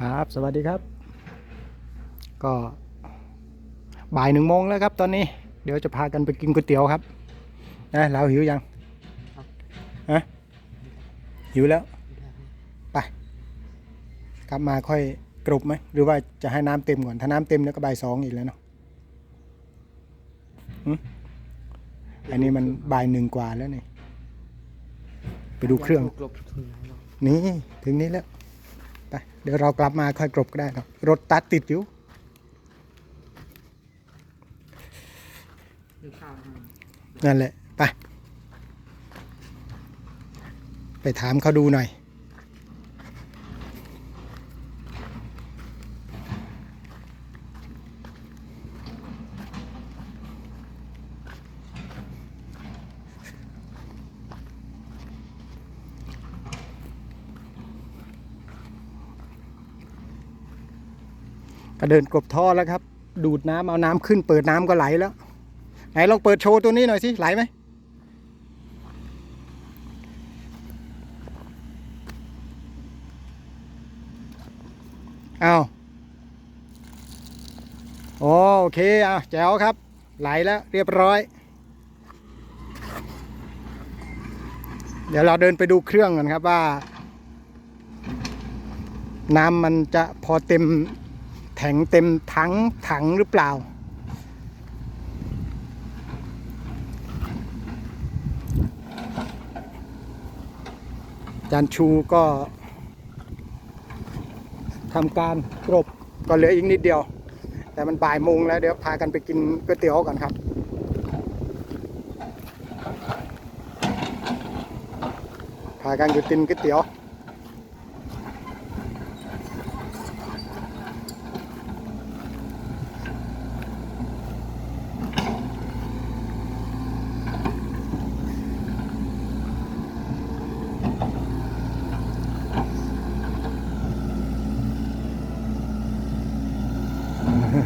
ครับ สวัสดีครับ ก็บ่ายหนึ่งโมงแล้วครับ ตอนนี้ เดี๋ยวจะพากันไปกินก๋วยเตี๋ยวครับนะเราหิวยังฮะหิวแล้ว ไป กลับมาค่อยกรุบไหม หรือว่าจะให้น้ำเต็มก่อน ถ้าน้ำเต็มแล้วก็บ่ายสองอีกแล้วเนาะอันนี้มันบ่ายหนึ่งกว่าแล้วนี่ ไปดูเครื่อง นี่ ถึงนี้แล้ว ไปเดี๋ยวเรากลับมาค่อยกรบก็ได้ครับรถตัดติดอยู่นั่นแหละ ไป ไปถามเขาดูหน่อย ก็เดินกบท่อแล้วครับ ดูดน้ำเอาน้ำขึ้น เปิดน้ำก็ไหลแล้ว ไหนลองเปิดโชว์ตัวนี้หน่อยสิไหลไหมเอาโอโอเคอะแจ๋วครับ ไหลแล้วเรียบร้อย เดี๋ยวเราเดินไปดูเครื่องกันครับว่า น้ำมันจะพอเต็ม แข็งเต็มถังถังหรือเปล่า จานชูก็ทำการกรบก็เหลืออีกนิดเดียว แต่มันบ่ายโมงแล้วเดี๋ยวพากันไปกินก๋วยเตี๋ยวก่อนครับพากันไปกินก๋วยเตี๋ยว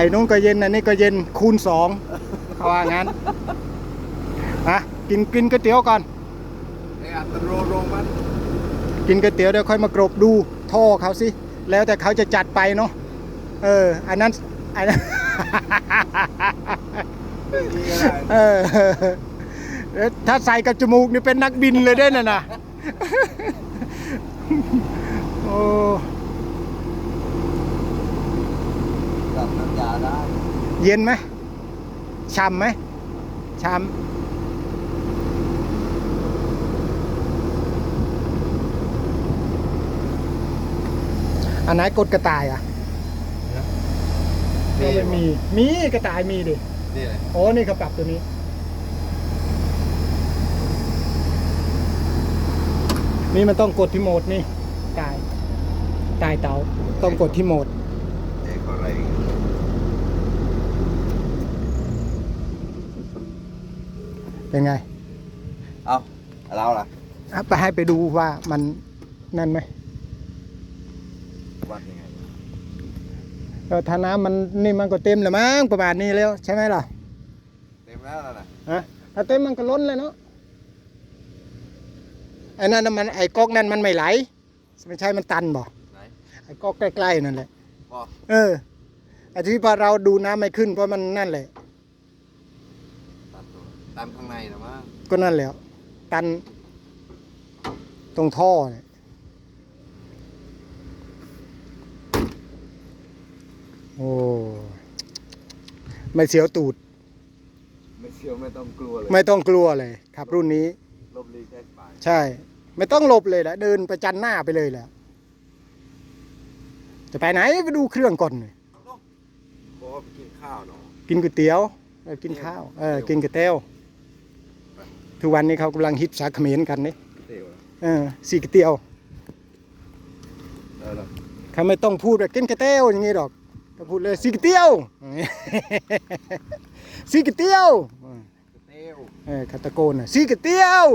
อ้นู้นก็เย็นอันนี้ก็เย็นคูณสองเขาว่างั้นอะกินกินก๋วยเตี๋ยวก่อนไอ้อัตโนมัติกินก๋วยเตี๋ยวเดี๋ยวค่อยมากรบดูท่อเขาสิ แล้วแต่เขาจะจัดไปเนาะเออ อันนั้นอันนั้นเออถ้าใส่กับจมูกนี่เป็นนักบินเลยได้น่ะนะโอ้ กับน้ำยาได้เย็นไหมช่ำไหมช่ำอันไหนกดกระต่ายอะก็ไม่มี มีกระต่ายมีดินี่เลยโอ้นี่เขาปรับตัวนี้ นี่มันต้องกดที่โหมดนี่ตาย ตายเตาต้องกดที่โหมดเด็กอะไร เป็นไงเอาเราล่ะอะไปให้ไปดูว่ามันนั่นไหมวัดยังไงเออถ้าน้ำมันนี่มันก็เต็มแล้วมั้งประมาณนี้แล้วใช่ไหมล่ะเต็มแล้วนะฮะถ้าเต็มมันก็ล้นเลยเนาะไอ้นั่นน่ะมันไอ้ก๊อกนั่นมันไม่ไหลไม่ใช่มันตันบ่ไหนไอ้ก๊อกใกล้ๆนั่นแหละบอกเออไอ้ที่พอเราดูน้ำไม่ขึ้นเพราะมันนั่นแหละ ตัดตัวตันข้างในนะมั้งก็นั่นแหละตัน ตรงท่อเนี่ยโอ้ไม่เสียวตูด ไม่เชื่อไม่ต้องกลัวเลยไม่ต้องกลัวเลยครับรุ่นนี้ ลบลีแค่ปลายใช่ ไม่ต้องหลบเลยแหละเดินประจันหน้าไปเลยแหละจะไปไหนไปดูเครื่องก่อนเลยบอกว่าไปกินข้าวเนาะ กินก๋วยเตี๋ยวเออกินข้าวเออกินก๋วยเตี๋ยวไทุกวันนี้เขากำลังฮิตสาเขมรกันนี่เตี๋ยวเออสีกระเตียวเออเหรอเขาไม่ต้องพูดแบบกินกระเตียวอย่างงี้หรอกก็พูดเลยสีกระเตียวสีกระเตียวเตี๋ยวเออเขาตะโกนน่ะสีกระเตียว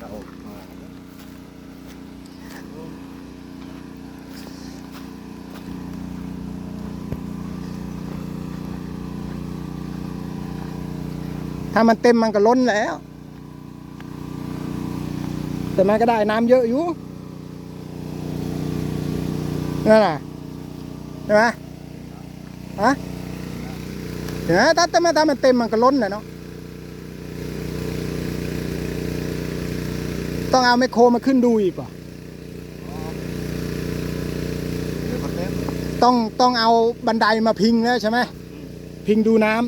เรามา ถ้ามันเต็มมันก็ล้นแล้ว แต่มันก็ได้น้ำเยอะอยู่นั่นน่ะใช่ไหมฮะเห็นไหมถ้าถ้ามันถ้ามันเต็มมันก็ล้นแหละเนาะต้องเอาไมโครมาขึ้นดูอีกว่ะต้องต้องเอาบันไดมาพิงแล้วใช่ไหมพิงดูน้ำ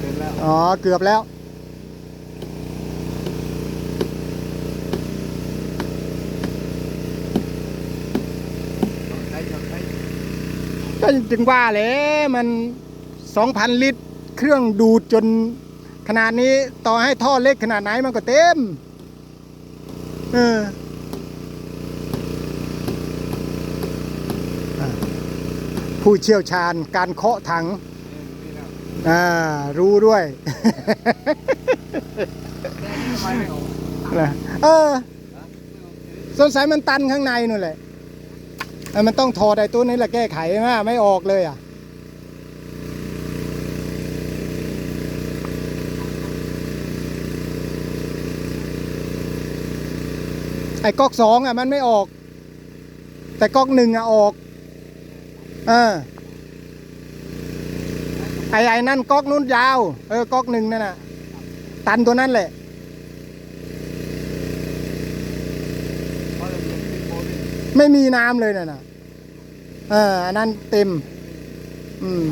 เต้นแล้ว อ๋อ เกือบแล้ว ก็จึงว่าแหละมันสองพันลิตร เครื่องดูดจนขนาดนี้ต่อให้ท่อเล็กขนาดไหนมันก็เต็ม เออผู้เชี่ยวชาญการเคาะถัง อ่า รู้ด้วยทำไมไม่ออกนะเออสงสัยมันตันข้างในนู่นแหละออมันต้องถอดไอ้ตัวนี้แหละแก้ไขใช่ไมไม่ออกเลยอะไอ้ก๊อกสองอะมันไม่ออก แต่ก๊อกหนึ่งอะออก เออ ไอ้ไอ้นั่นก๊อกนู้นยาว เออก๊อกหนึ่งนั่นน่ะ ตันตัวนั้นแหละไม่มีน้ำเลยน่ะนะเอออันนั้นเต็ม อืม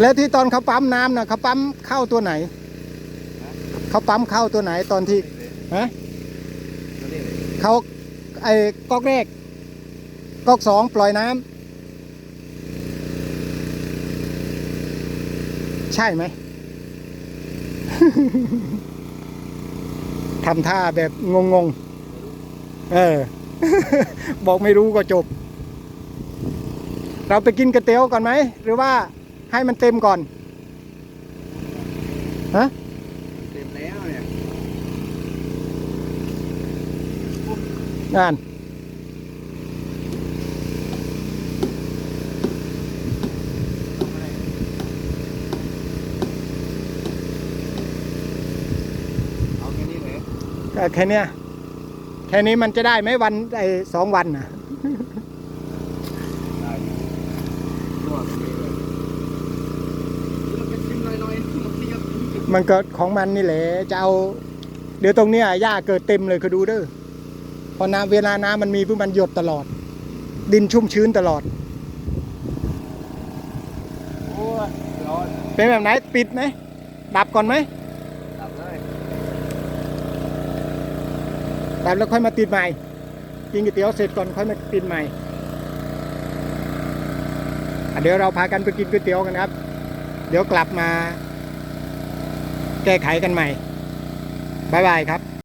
แล้วที่ตอนเขาปั๊มน้ำนะเขาปั๊มเข้าตัวไหน เขาปั๊มเข้าตัวไหนตอนที่ฮะ เขาไอ้ก๊อกแรกก๊อกสองปล่อยน้ำใช่ไหมทำท่าแบบงงๆ เออ บอกไม่รู้ก็จบ เราไปกินก๋วยเตี๋ยวก่อนไหม หรือว่าให้มันเต็มก่อน ฮะ เต็มแล้วเนี่ย งา นเอาแค่นี้เลยก็แค่เนี้ยแค่นี้มันจะได้ไหมวันไอ้สองวันนะได้นวดตรงนี้เลยมันจะชิมหน่อยๆมันเทียบมันเกิดของมันนี่แหละจะเอา เดี๋ยวตรงเนี้ยหญ้าเกิดเต็มเลยคือดูเด้อ พอน้ำเวลาน้ำมันมีปุ๊บมันหยดตลอด ดินชุ่มชื้นตลอด โอ้ยร้อนเป็นแบบไหนปิดไหมดับก่อนไหมดับเลยดับแล้วค่อยมาติดใหม่กินก๋วยเตี๋ยวเสร็จก่อนค่อยมาติดใหม่อะเดี๋ยวเราพากันไปกินก๋วยเตี๋ยวกันครับ เดี๋ยวกลับมา แก้ไขกันใหม่บายบายครับ